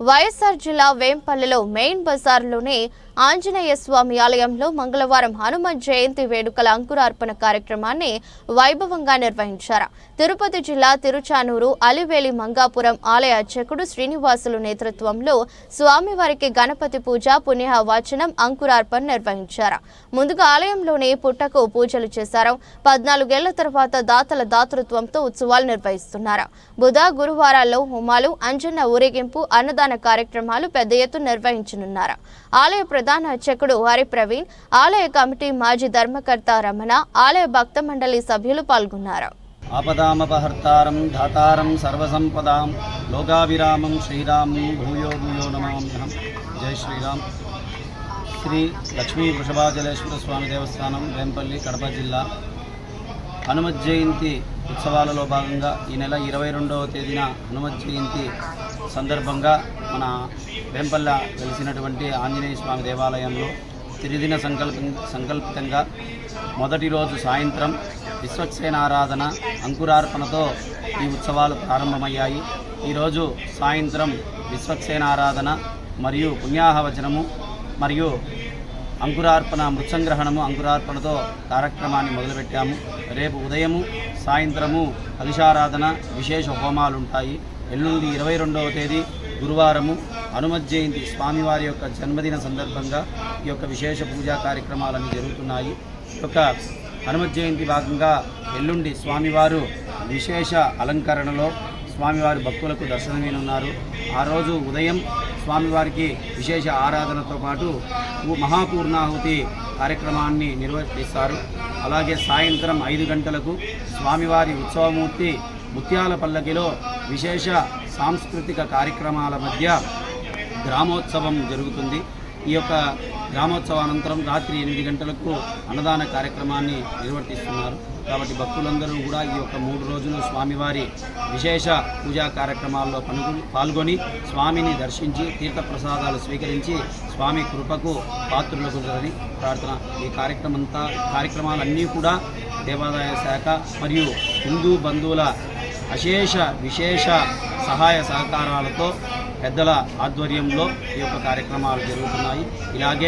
వైఎస్ఆర్ జిల్లా వేంపల్లిలో మెయిన్ బజార్లోనే ఆంజనేయ స్వామి ఆలయంలో మంగళవారం హనుమన్ జయంతి వేడుకల అంకురార్పణ కార్యక్రమాన్ని వైభవంగా నిర్వహించారు. తిరుపతి జిల్లా తిరుచానూరు అలివేలి మంగాపురం ఆలయ అర్చకుడు శ్రీనివాసులు నేతృత్వంలో స్వామివారికి గణపతి పూజ పుణ్య వాచనం అంకురార్పణ నిర్వహించారు. ముందుగా ఆలయంలోనే పుట్టకు పూజలు చేశారు. పద్నాలుగేళ్ళ తర్వాత దాతల దాతృత్వంతో ఉత్సవాలు నిర్వహిస్తున్నారు. బుధ గురువారాల్లో హోమాలు అంజన్న ఊరేగింపు అన్నదాన కార్యక్రమాలు పెద్ద ఎత్తున నిర్వహించనున్నారు. ఆలయ ప్రధాన అర్చకుడు హరిప్రవీణ్ ఆలయ కమిటీ మాజీ ధర్మకర్త రమణ ఆలయ భక్త మండలి సభ్యులు పాల్గొన్నారు. ఆపదామపహర్తారం ధాతారం సర్వసంపదాం లోకావిరామం శ్రీరామం భూయో భూయో నమామ్యహం జై శ్రీరామ్. శ్రీ లక్ష్మీ వృషభాజలేశ్వర స్వామి దేవస్థానం వేంపల్లి కడప జిల్లా. హనుమత్ జయంతి ఉత్సవాలలో భాగంగా ఈ నెల ఇరవై రెండవ తేదీన హనుమత్ జయంతి సందర్భంగా మన వేంపల్ల వెలిసినటువంటి ఆంజనేయ స్వామి దేవాలయంలో తిరిదిన సంకల్ప సంకల్పితంగా మొదటి రోజు సాయంత్రం విశ్వక్సేన ఆరాధన అంకురార్పణతో ఈ ఉత్సవాలు ప్రారంభమయ్యాయి. ఈరోజు సాయంత్రం విశ్వక్సేన ఆరాధన మరియు పుణ్యాహవచనము మరియు అంకురార్పణ మృత్సంగ్రహణము అంకురార్పణతో కార్యక్రమాన్ని మొదలుపెట్టాము. రేపు ఉదయము సాయంత్రము కలుషారాధన విశేష హోమాలు ఉంటాయి ఎల్లుండి ఇరవై రెండవ తేదీ గురువారము. హనుమత్ జయంతి స్వామివారి యొక్క జన్మదిన సందర్భంగా ఈ యొక్క విశేష పూజా కార్యక్రమాలన్నీ జరుగుతున్నాయి. ఈ యొక్క హనుమత్ జయంతి భాగంగా ఎల్లుండి స్వామివారు విశేష అలంకరణలో స్వామివారి భక్తులకు దర్శనమీనున్నారు. ఆ రోజు ఉదయం స్వామివారికి విశేష ఆరాధనతో పాటు మహాపూర్ణాహుతి కార్యక్రమాన్ని నిర్వర్తిస్తారు అలాగే సాయంత్రం ఐదు గంటలకు స్వామివారి ఉత్సవమూర్తి ముత్యాల పల్లకిలో విశేష సాంస్కృతిక కార్యక్రమాల మధ్య గ్రామోత్సవం జరుగుతుంది. ఈ యొక్క గ్రామోత్సవానంతరం రాత్రి ఎనిమిది గంటలకు అన్నదాన కార్యక్రమాన్ని నిర్వర్తిస్తున్నారు. కాబట్టి భక్తులందరూ కూడా ఈ యొక్క మూడు రోజులు స్వామివారి విశేష పూజా కార్యక్రమాల్లో పాల్గొని స్వామిని దర్శించి తీర్థప్రసాదాలు స్వీకరించి స్వామి కృపకు పాత్రులగురని ప్రార్థన. ఈ కార్యక్రమంతా కార్యక్రమాలన్నీ కూడా దేవాదాయ శాఖ మరియు హిందూ బంధువుల అశేష విశేష సహాయ సహకారాలతో పెద్దల ఆధ్వర్యంలో ఈ యొక్క కార్యక్రమాలు జరుగుతున్నాయి. ఇలాగే